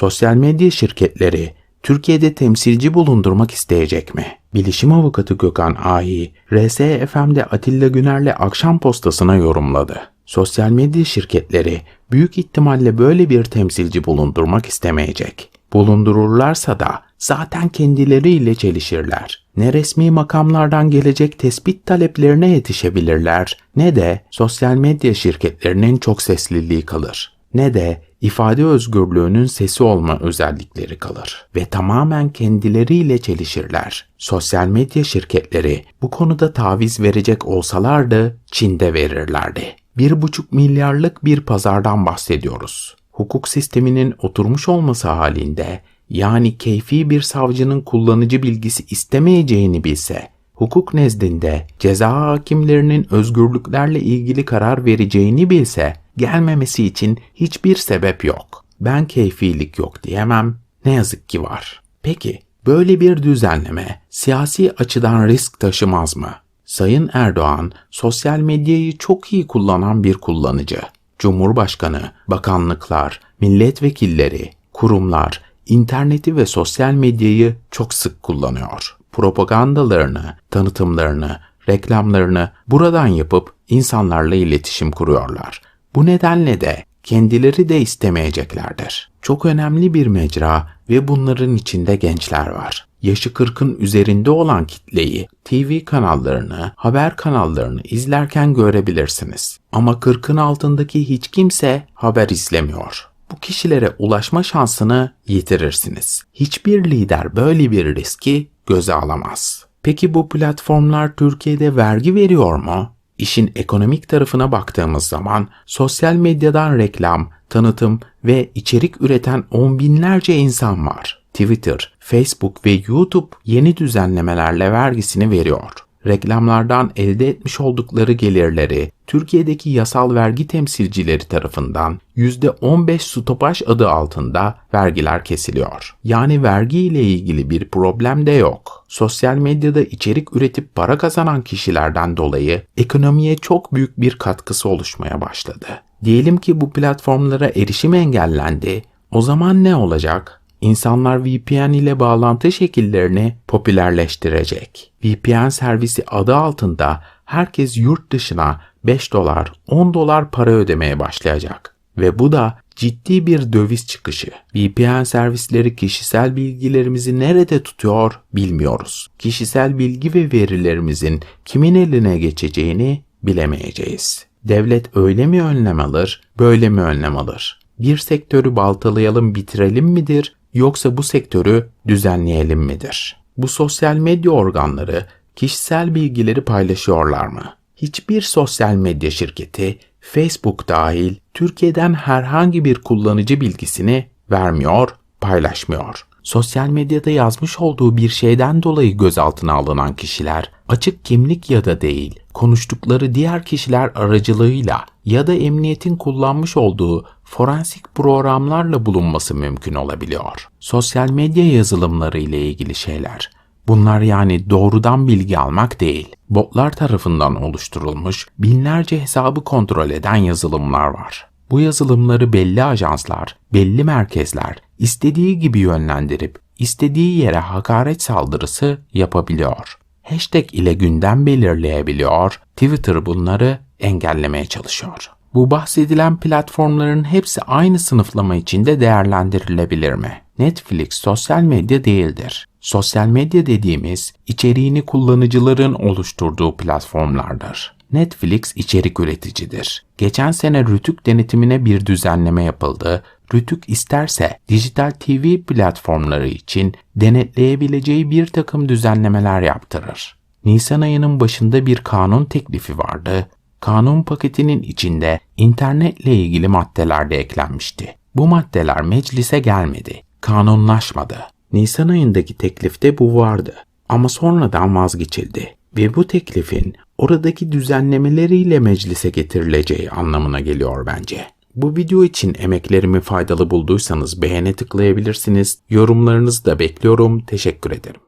Sosyal medya şirketleri Türkiye'de temsilci bulundurmak isteyecek mi? Bilişim avukatı Gökhan Ahi, RSFM'de Atilla Güner'le akşam postasına yorumladı. Sosyal medya şirketleri büyük ihtimalle böyle bir temsilci bulundurmak istemeyecek. Bulundururlarsa da zaten kendileriyle çelişirler. Ne resmi makamlardan gelecek tespit taleplerine yetişebilirler ne de sosyal medya şirketlerinin çok sesliliği kalır. Ne de ifade özgürlüğünün sesi olma özellikleri kalır ve tamamen kendileriyle çelişirler. Sosyal medya şirketleri bu konuda taviz verecek olsalardı Çin'de verirlerdi. 1,5 milyarlık bir pazardan bahsediyoruz. Hukuk sisteminin oturmuş olması halinde yani keyfi bir savcının kullanıcı bilgisi istemeyeceğini bilse, hukuk nezdinde ceza hakimlerinin özgürlüklerle ilgili karar vereceğini bilse, gelmemesi için hiçbir sebep yok. Ben keyfilik yok diyemem, ne yazık ki var. Peki, böyle bir düzenleme siyasi açıdan risk taşımaz mı? Sayın Erdoğan, sosyal medyayı çok iyi kullanan bir kullanıcı. Cumhurbaşkanı, bakanlıklar, milletvekilleri, kurumlar, interneti ve sosyal medyayı çok sık kullanıyor. Propagandalarını, tanıtımlarını, reklamlarını buradan yapıp insanlarla iletişim kuruyorlar. Bu nedenle de kendileri de istemeyeceklerdir. Çok önemli bir mecra ve bunların içinde gençler var. Yaşı 40'ın üzerinde olan kitleyi TV kanallarını, haber kanallarını izlerken görebilirsiniz. Ama 40'ın altındaki hiç kimse haber izlemiyor. Bu kişilere ulaşma şansını yitirirsiniz. Hiçbir lider böyle bir riski göze alamaz. Peki bu platformlar Türkiye'de vergi veriyor mu? İşin ekonomik tarafına baktığımız zaman sosyal medyadan reklam, tanıtım ve içerik üreten on binlerce insan var. Twitter, Facebook ve YouTube yeni düzenlemelerle vergisini veriyor. Reklamlardan elde etmiş oldukları gelirleri Türkiye'deki yasal vergi temsilcileri tarafından %15 stopaj adı altında vergiler kesiliyor. Yani vergi ile ilgili bir problem de yok. Sosyal medyada içerik üretip para kazanan kişilerden dolayı ekonomiye çok büyük bir katkısı oluşmaya başladı. Diyelim ki bu platformlara erişim engellendi. O zaman ne olacak? İnsanlar VPN ile bağlantı şekillerini popülerleştirecek. VPN servisi adı altında herkes yurt dışına 5 dolar, 10 dolar para ödemeye başlayacak. Ve bu da ciddi bir döviz çıkışı. VPN servisleri kişisel bilgilerimizi nerede tutuyor bilmiyoruz. Kişisel bilgi ve verilerimizin kimin eline geçeceğini bilemeyeceğiz. Devlet öyle mi önlem alır, böyle mi önlem alır? Bir sektörü baltalayalım bitirelim midir yoksa bu sektörü düzenleyelim midir? Bu sosyal medya organları kişisel bilgileri paylaşıyorlar mı? Hiçbir sosyal medya şirketi Facebook dahil Türkiye'den herhangi bir kullanıcı bilgisini vermiyor, paylaşmıyor. Sosyal medyada yazmış olduğu bir şeyden dolayı gözaltına alınan kişiler açık kimlik ya da değil, konuştukları diğer kişiler aracılığıyla ya da emniyetin kullanmış olduğu forensik programlarla bulunması mümkün olabiliyor. Sosyal medya yazılımları ile ilgili şeyler. Bunlar yani doğrudan bilgi almak değil. Botlar tarafından oluşturulmuş binlerce hesabı kontrol eden yazılımlar var. Bu yazılımları belli ajanslar, belli merkezler istediği gibi yönlendirip istediği yere hakaret saldırısı yapabiliyor. Hashtag ile gündem belirleyebiliyor, Twitter bunları engellemeye çalışıyor. Bu bahsedilen platformların hepsi aynı sınıflama içinde değerlendirilebilir mi? Netflix sosyal medya değildir. Sosyal medya dediğimiz içeriğini kullanıcıların oluşturduğu platformlardır. Netflix içerik üreticidir. Geçen sene Rütük denetimine bir düzenleme yapıldı. Rütük isterse dijital TV platformları için denetleyebileceği bir takım düzenlemeler yaptırır. Nisan ayının başında bir kanun teklifi vardı. Kanun paketinin içinde internetle ilgili maddeler de eklenmişti. Bu maddeler meclise gelmedi, kanunlaşmadı. Nisan ayındaki teklifte bu vardı ama sonradan vazgeçildi ve bu teklifin oradaki düzenlemeleriyle meclise getirileceği anlamına geliyor bence. Bu video için emeklerimi faydalı bulduysanız beğene tıklayabilirsiniz. Yorumlarınızı da bekliyorum. Teşekkür ederim.